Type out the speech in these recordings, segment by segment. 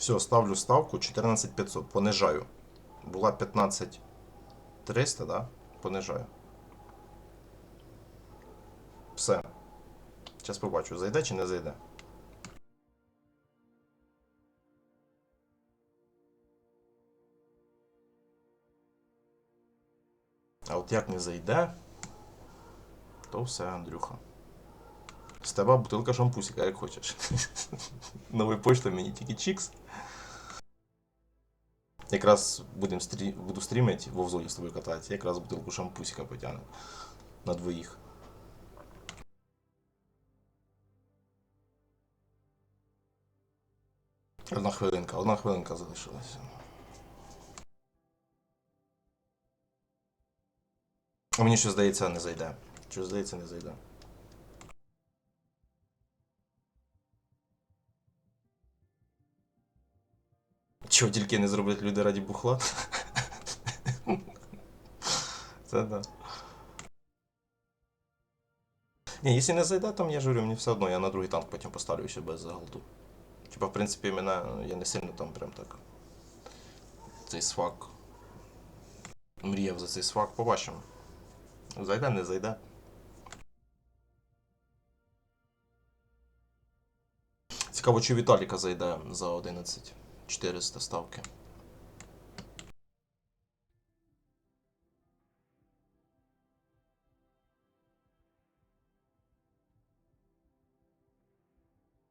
Все, ставлю ставку 14500. Понижаю. Була 15300, да? Понижаю. Все. Зараз побачу, зайде чи не зайде. А от як не зайде, то все, Андрюха. З тебе бутилка шампусика, як хочеш. Новий почта мені тільки чікс. Якраз будем стрі... буду стрімити, в зоні з тобою кататися, якраз бутилку шампусика потягну. На двоїх. Одна хвилинка, одна хвилинка залишилася. А мені що здається, не зайде. Що здається, не зайде. Чого тільки не зроблять люди раді бухла? Це да. Ні, якщо не зайде, там я ж говорю, мені все одно, я на другий танк потім поставлю ще без заголту. Типа, в принципі, мене я не сильно там прям так. Цей свак. Мріяв за цей свак, побачимо. Зайде, не зайде. Цікаво, чи Віталіка зайде за 11 400 ставки.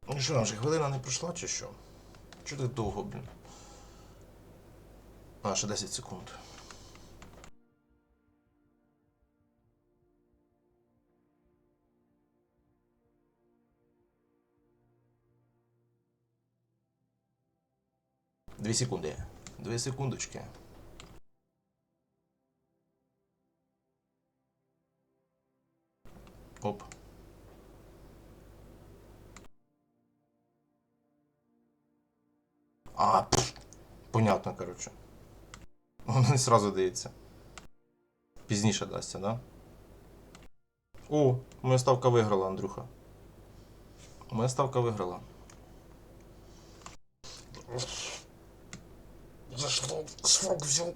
Ну що, вже же хвилина не пройшла чи що? Чого так довго, блін? А, ще 10 секунд. Дві секунди. Дві секундочки. Оп. А, пф, понятно, короче. Воно не сразу дається. Пізніше дасться, да? О, моя ставка виграла, Андрюха. Моя ставка виграла. Зашло, сфок взял.